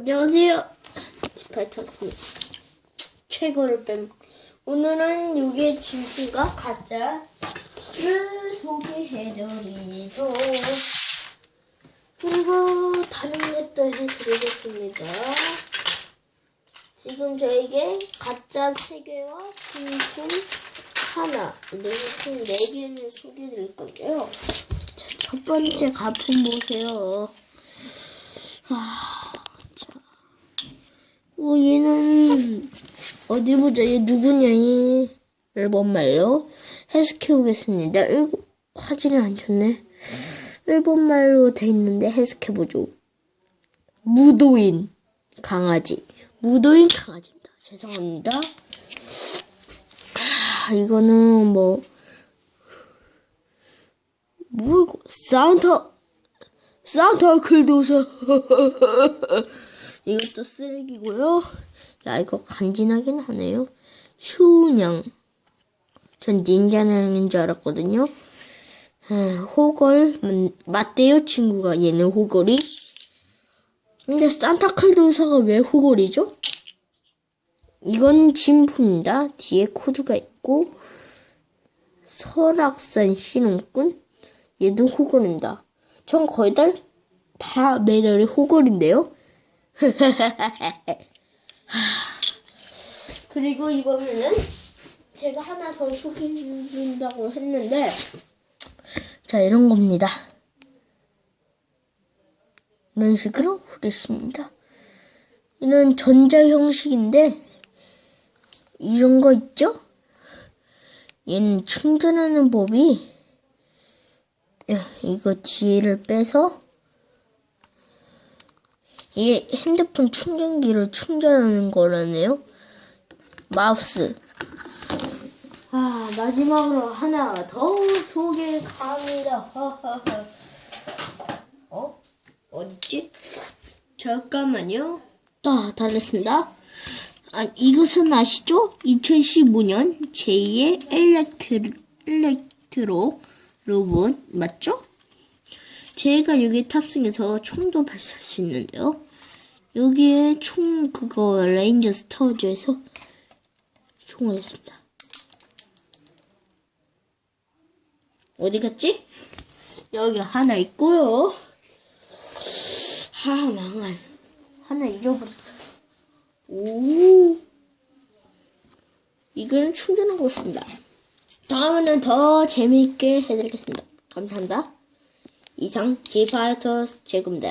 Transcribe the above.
안녕하세요. 지파이터스입니다. 최고를 뺀. 오늘은 요게 진수가 가짜를 소개해드리죠. 그리고 다른 것도 해드리겠습니다. 지금 저에게 가짜 3개와 진수 하나, 총 4개를 소개해드릴 건데요. 자, 첫 번째 가품 보세요. 아, 자. 어, 얘는, 어디 보자. 얘 누구냐, 이. 일본 말로 해석해보겠습니다. 일, 화질이 안 좋네. 일본 말로 돼 있는데 해석해보죠. 무도인 강아지. 무도인 강아지입니다. 죄송합니다. 아, 이거는 뭐, 뭐, 이거, 산타, 산타 클도사. 이것도 쓰레기고요. 야, 이거 간지나긴 하네요. 슈냥. 전 닌자냥인 줄 알았거든요. 아, 호걸, 음, 맞대요, 친구가. 얘는 호걸이. 근데 산타클도사가 왜 호걸이죠? 이건 진품입니다. 뒤에 코드가 있고, 설악산 신혼꾼? 얘도 호걸입니다. 전 거의 다, 다 매달이 호걸인데요? 그리고 이거는 제가 하나 더 소개해준다고 했는데, 자, 이런 겁니다. 이런 식으로 하겠습니다. 이는 전자 형식인데, 이런 거 있죠? 얘는 충전하는 법이, 야, 이거 뒤를 빼서, 이게 핸드폰 충전기를 충전하는 거라네요. 마우스. 아, 마지막으로 하나 더 소개 갑니다. 하하하. 어? 어딨지? 잠깐만요. 다, 다 됐습니다. 아, 이것은 아시죠? 2015년 제2의 엘렉트, 엘렉트로 로봇, 맞죠? 제가 여기 탑승해서 총도 발사할 수 있는데요. 여기에 총 그거 레인저 스타워즈에서 총을 했습니다. 어디 갔지? 여기 하나 있고요. 아 망할. 하나 잃어버렸어. 오. 이거는 충전하고 있습니다. 다음에는 더 재미있게 해드리겠습니다. 감사합니다. 이상 지파이터스 제금대